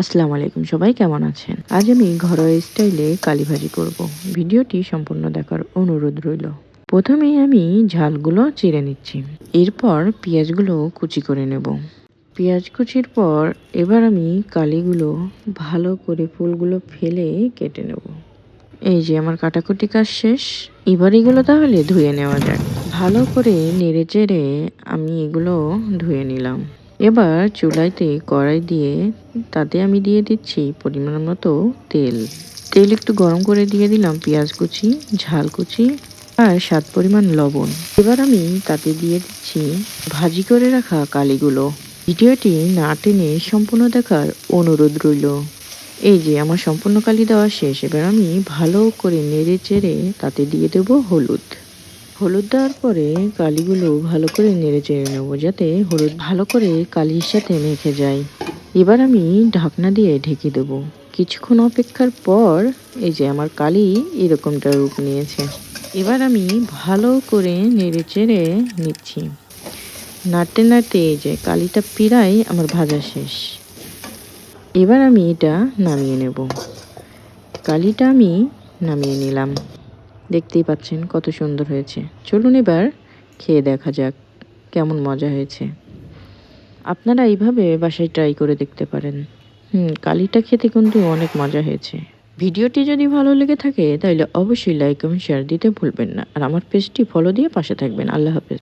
আসসালামু আলাইকুম সবাই, কেমন আছেন? আজ আমি ঘরোয়া স্টাইলে কালি ভাজি করব। ভিডিওটি সম্পূর্ণ দেখার অনুরোধ রইল। প্রথমেই আমি ঝালগুলো চিড়ে নিচ্ছি। এরপর পেঁয়াজগুলো কুচি করে নেব। পেঁয়াজ কুচির পর এবার আমি কালিগুলো ভালো করে ফুলগুলো ফেলে কেটে নেব। এই যে আমার কাটাকুটি কাজ শেষ। এবার এগুলো তাহলে ধুয়ে নেওয়া যাক। ভালো করে নেড়ে চেড়ে আমি এগুলো ধুয়ে নিলাম। এবার চুলাইতে কড়াই দিয়ে তাতে আমি দিয়ে দিচ্ছি পরিমাণ মতো তেল। তেল একটু গরম করে দিয়ে দিলাম পেঁয়াজ কুচি, ঝাল কুচি আর স্বাদ পরিমাণ লবণ। এবার আমি তাতে দিয়ে দিচ্ছি ভাজি করে রাখা কালিগুলো। ভিডিওটি না টেনে সম্পূর্ণ দেখার অনুরোধ রইল। এই যে আমার সম্পূর্ণ কালি দেওয়া শেষ, এবার আমি ভালো করে নেড়ে চেড়ে তাতে দিয়ে দেব হলুদ। হলুদ দেওয়ার পরে কালিগুলো ভালো করে নেড়ে চেড়ে নেব যাতে হলুদ ভালো করে কালির সাথে মেখে যায়। এবার আমি ঢাকনা দিয়ে ঢেকে দেবো। কিছুক্ষণ অপেক্ষার পর এই যে আমার কালি এরকমটা রূপ নিয়েছে। এবার আমি ভালো করে নেড়ে চেড়ে নিচ্ছি। নাড়তে নাড়তে এই যে কালিটা পিরাই আমার ভাজা শেষ। এবার আমি এটা নামিয়ে নেব। কালিটা আমি নামিয়ে নিলাম। দেখতেই পাচ্ছেন কত সুন্দর হয়েছে। চলুন এবার খেয়ে দেখা যাক কেমন মজা হয়েছে। আপনারা এইভাবে বাসায় ট্রাই করে দেখতে পারেন। হুম, কালিটা খেতে কিন্তু অনেক মজা হয়েছে। ভিডিওটি যদি ভালো লেগে থাকে তাহলে অবশ্যই লাইক এবং শেয়ার দিতে ভুলবেন না। আর আমার পেজটি ফলো দিয়ে পাশে থাকবেন। আল্লাহ হাফেজ।